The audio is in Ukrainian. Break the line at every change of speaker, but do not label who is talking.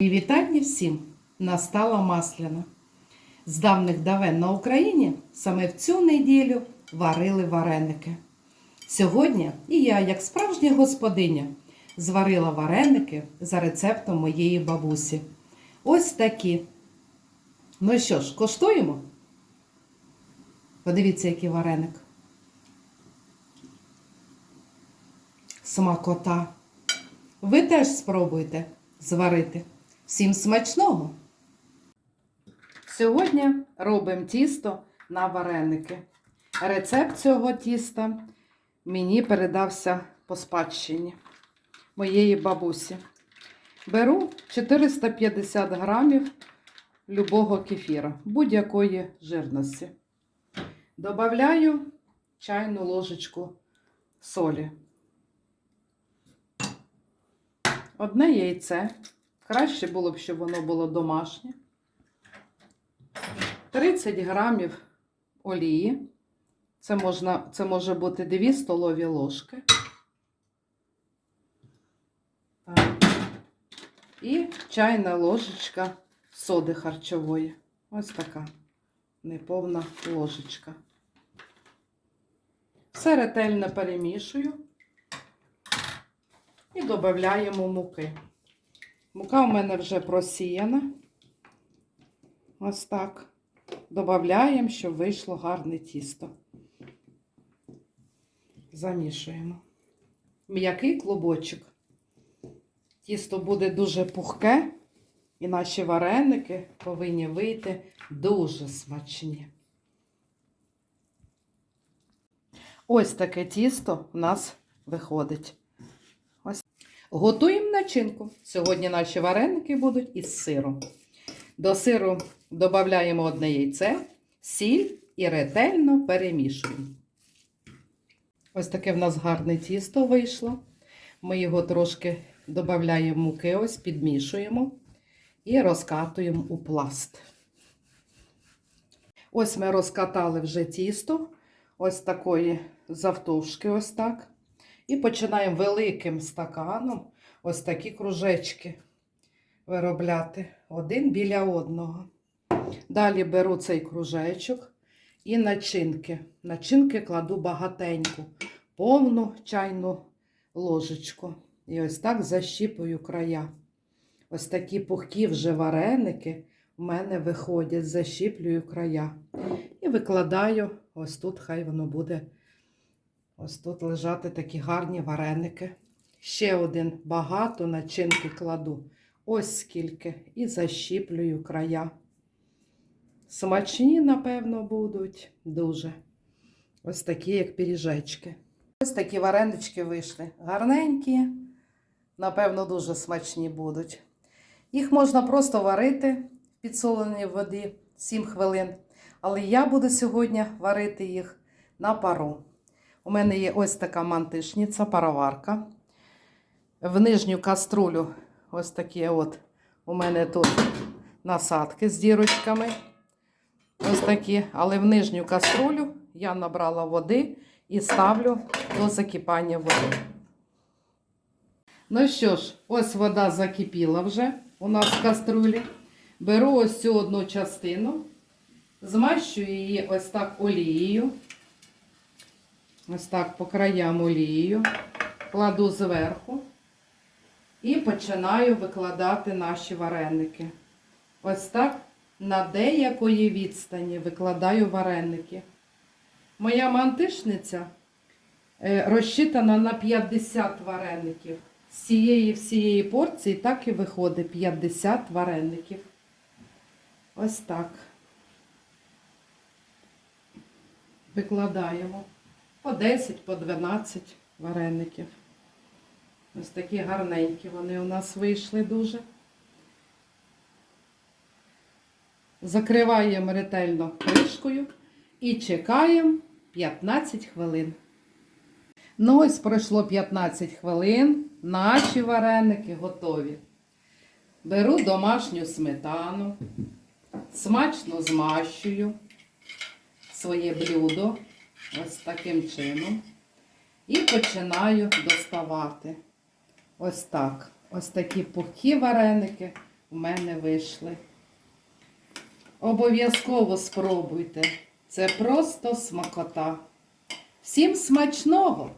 І вітання всім! Настала масляна. З давних давен на Україні саме в цю неділю варили вареники. Сьогодні і я, як справжня господиня, зварила вареники за рецептом моєї бабусі. Ось такі. Ну що ж, коштуємо? Подивіться, який вареник. Смакота. Ви теж спробуйте зварити. Всім смачного! Сьогодні робимо тісто на вареники. Рецепт цього тіста мені передався по спадщині моєї бабусі. Беру 450 грамів любого кефіра, будь-якої жирності. Добавляю чайну ложечку солі. Одне яйце. Краще було б, щоб воно було домашнє. 30 грамів олії. Це, можна, це може бути 2 столові ложки. І чайна ложечка соди харчової. Ось така неповна ложечка. Все ретельно перемішую і додаємо муки. Мука у мене вже просіяна. Ось так. Додаємо, щоб вийшло гарне тісто. Замішуємо. М'який клубочок. Тісто буде дуже пухке, і наші вареники повинні вийти дуже смачні. Ось таке тісто у нас виходить. Готуємо начинку. Сьогодні наші вареники будуть із сиром. До сиру додаємо одне яйце, сіль і ретельно перемішуємо. Ось таке в нас гарне тісто вийшло. Ми його трошки додаємо муки, ось підмішуємо і розкатуємо у пласт. Ось ми розкатали вже тісто, ось такої завтовшки, ось так. І починаємо великим стаканом ось такі кружечки виробляти один біля одного. Далі беру цей кружечок і начинки. Начинки кладу багатеньку, повну чайну ложечку. І ось так защіпую края. Ось такі пухкі вже вареники в мене виходять, защіплюю края. І викладаю, ось тут, хай воно буде. Ось тут лежати такі гарні вареники. Ще один багато начинки кладу. Ось скільки. І защіплюю края. Смачні, напевно, будуть дуже. Ось такі, як пиріжечки. Ось такі варенички вийшли. Гарненькі, напевно, дуже смачні будуть. Їх можна просто варити в підсоленій воді 7 хвилин. Але я буду сьогодні варити їх на пару. У мене є ось така мантишниця, пароварка. В нижню каструлю ось такі от у мене тут насадки з дірочками. Ось такі. Але в нижню каструлю я набрала води і ставлю до закипання води. Ну що ж, ось вода закипіла вже у нас в каструлі. Беру ось цю одну частину, змащую її ось так олією. Ось так по краям олією, кладу зверху і починаю викладати наші вареники. Ось так на деякої відстані викладаю вареники. Моя мантишниця е, розчитана на 50 вареників. З цієї всієї порції так і виходить 50 вареників. Ось так. Викладаємо по 10, по 12 вареників. Ось такі гарненькі вони у нас вийшли дуже. Закриваємо ретельно кришкою і чекаємо 15 хвилин. Ну, ось пройшло 15 хвилин. Наші вареники готові. Беру домашню сметану, смачно змащую своє блюдо ось таким чином. І починаю доставати. Ось так. Ось такі пухкі вареники у мене вийшли. Обов'язково спробуйте. Це просто смакота. Всім смачного!